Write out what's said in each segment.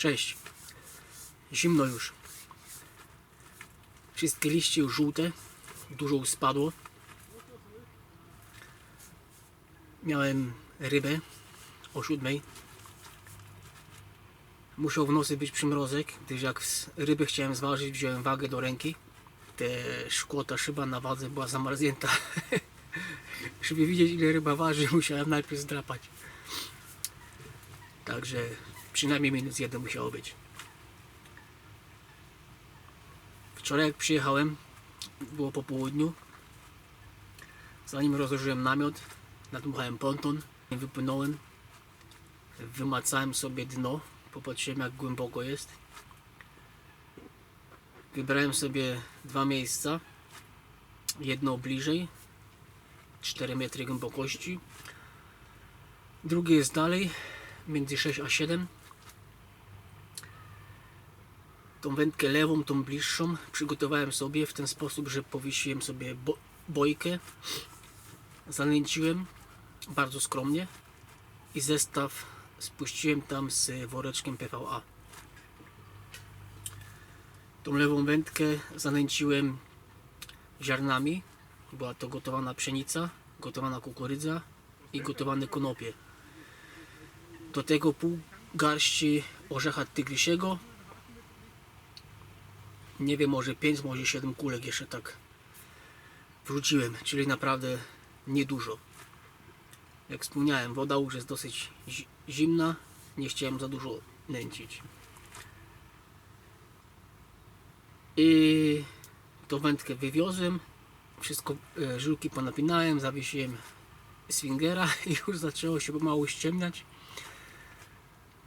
Cześć. Zimno już. Wszystkie liście już żółte. Dużo spadło. Miałem rybę o siódmej. Musiał w nocy być przymrozek, gdyż jak rybę chciałem zważyć, wziąłem wagę do ręki. Te szkło, ta szyba na wadze była zamarznięta. Żeby widzieć ile ryba waży, musiałem najpierw zdrapać. Także przynajmniej minus jeden musiało być. Wczoraj jak przyjechałem, było po południu. Zanim rozłożyłem namiot, nadmuchałem ponton, wypłynąłem, wymacałem sobie dno, popatrzyłem jak głęboko jest. Wybrałem sobie dwa miejsca, jedno bliżej, 4 metry głębokości, drugie jest dalej, między 6 a 7. Tą wędkę lewą, tą bliższą przygotowałem sobie w ten sposób, że powiesiłem sobie bo bojkę, zanęciłem bardzo skromnie i zestaw spuściłem tam z woreczkiem PVA. Tą lewą wędkę zanęciłem ziarnami. Była to gotowana pszenica, gotowana kukurydza i gotowane konopie. Do tego pół garści orzecha tygrysiego. Nie wiem, może 5, może 7 kulek jeszcze tak wrzuciłem, czyli naprawdę niedużo. Jak wspomniałem, woda już jest dosyć zi- zimna, nie chciałem za dużo nęcić. I tą wędkę wywiozłem, wszystko, e, żyłki ponapinałem, zawiesiłem swingera i już zaczęło się pomału ściemniać.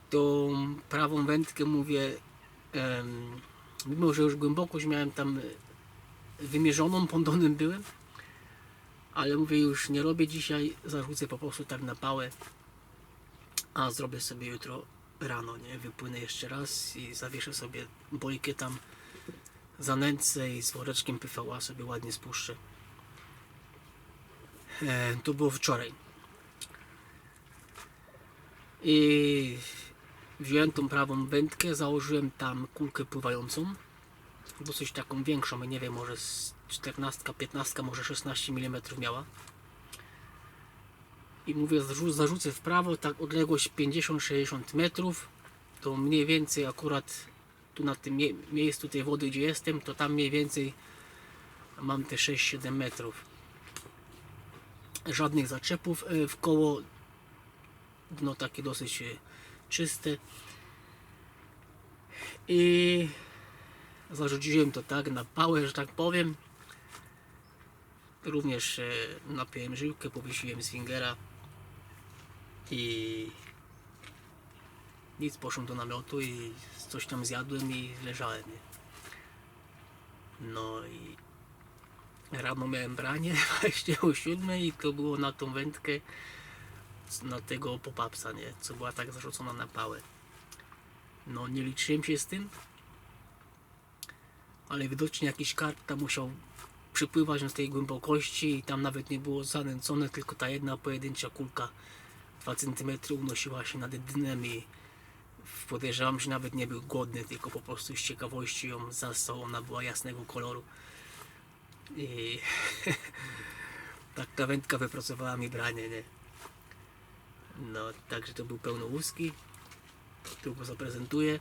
Tą prawą wędkę mówię, em, mimo że już głębokość miałem tam e, wymierzoną, pontonem byłem, ale mówię już nie robię dzisiaj, zarzucę po prostu tak na pałę, a zrobię sobie jutro rano, nie? Wypłynę jeszcze raz i zawieszę sobie bojkę tam zanęcę i z woreczkiem PVA sobie ładnie spuszczę. E, to było wczoraj. I wziąłem tą prawą wędkę, założyłem tam kulkę pływającą. Dosyć taką większą, nie wiem, może z 14, 15, może 16 mm miała. I mówię, zarzu- zarzucę w prawo, tak odległość 50-60 metrów. To mniej więcej akurat tu na tym mie- miejscu tej wody, gdzie jestem, to tam mniej więcej mam te 6-7 metrów. Żadnych zaczepów e, w koło. Dno takie dosyć czyste. I zarzuciłem to tak na pałę, że tak powiem. Również e, napiłem żyłkę, powiesiłem swingera i nic, poszłem do namiotu i coś tam zjadłem i leżałem. No i rano miałem branie właśnie o siódmej i to było na tą wędkę na tego popapsa, nie? Co była tak zarzucona na pałę. No nie liczyłem się z tym, ale widocznie jakiś karp tam musiał przypływać na tej głębokości i tam nawet nie było zanęcone, tylko ta jedna pojedyncza kulka 2 cm unosiła się nad dnem i podejrzewam, że nawet nie był głodny, tylko po prostu z ciekawości ją zastał. Ona była jasnego koloru. I tak ta wędka wypracowała mi branie, nie? No, także to był pełnołuski. Tu go zaprezentuję.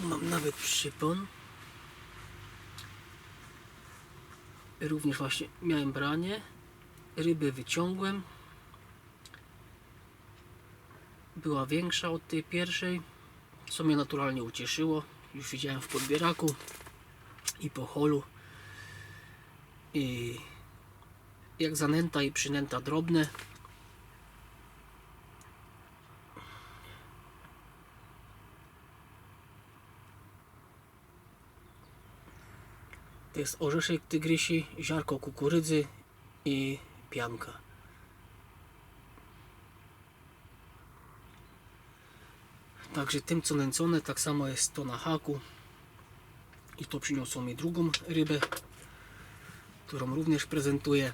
Tu mam nawet przypon. Również właśnie miałem branie. Ryby wyciągłem. Była większa od tej pierwszej. co mnie naturalnie ucieszyło. Już widziałem w podbieraku i po holu. I jak zanęta i przynęta drobne. Jest orzeszek tygrysi, ziarko kukurydzy i pianka. Także tym co nęcone, tak samo jest to na haku. I to przyniosło mi drugą rybę, którą również prezentuję.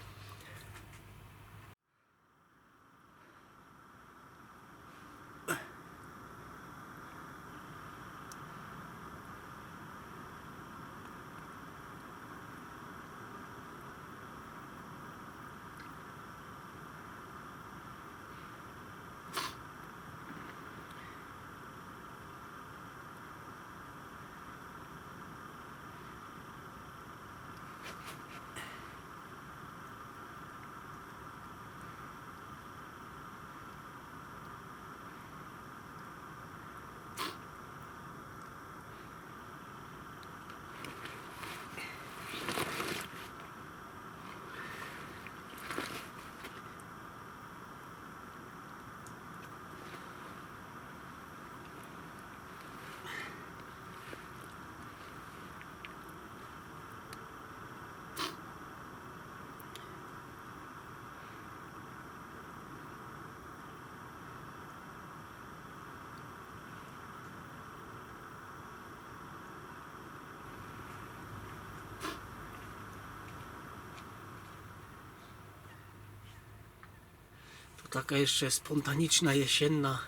Taka jeszcze spontaniczna, jesienna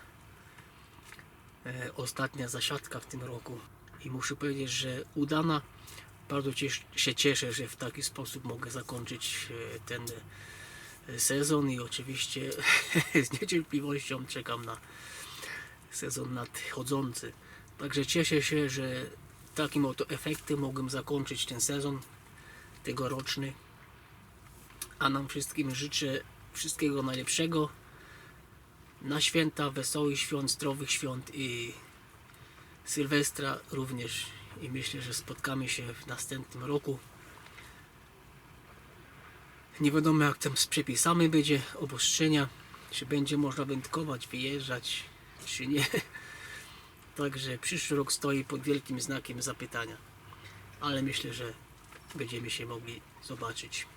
e, ostatnia zasiadka w tym roku. I muszę powiedzieć, że udana. Bardzo się cieszę, że w taki sposób mogę zakończyć e, ten e, sezon i oczywiście z niecierpliwością czekam na sezon nadchodzący. Także cieszę się, że takim oto efektem mogłem zakończyć ten sezon tegoroczny. A nam wszystkim życzę wszystkiego najlepszego na święta, wesołych świąt, zdrowych świąt i Sylwestra również. I myślę, że spotkamy się w następnym roku. Nie wiadomo jak tam z przepisami będzie obostrzenia, czy będzie można wędkować, wyjeżdżać, czy nie. Także przyszły rok stoi pod wielkim znakiem zapytania. Ale myślę, że będziemy się mogli zobaczyć.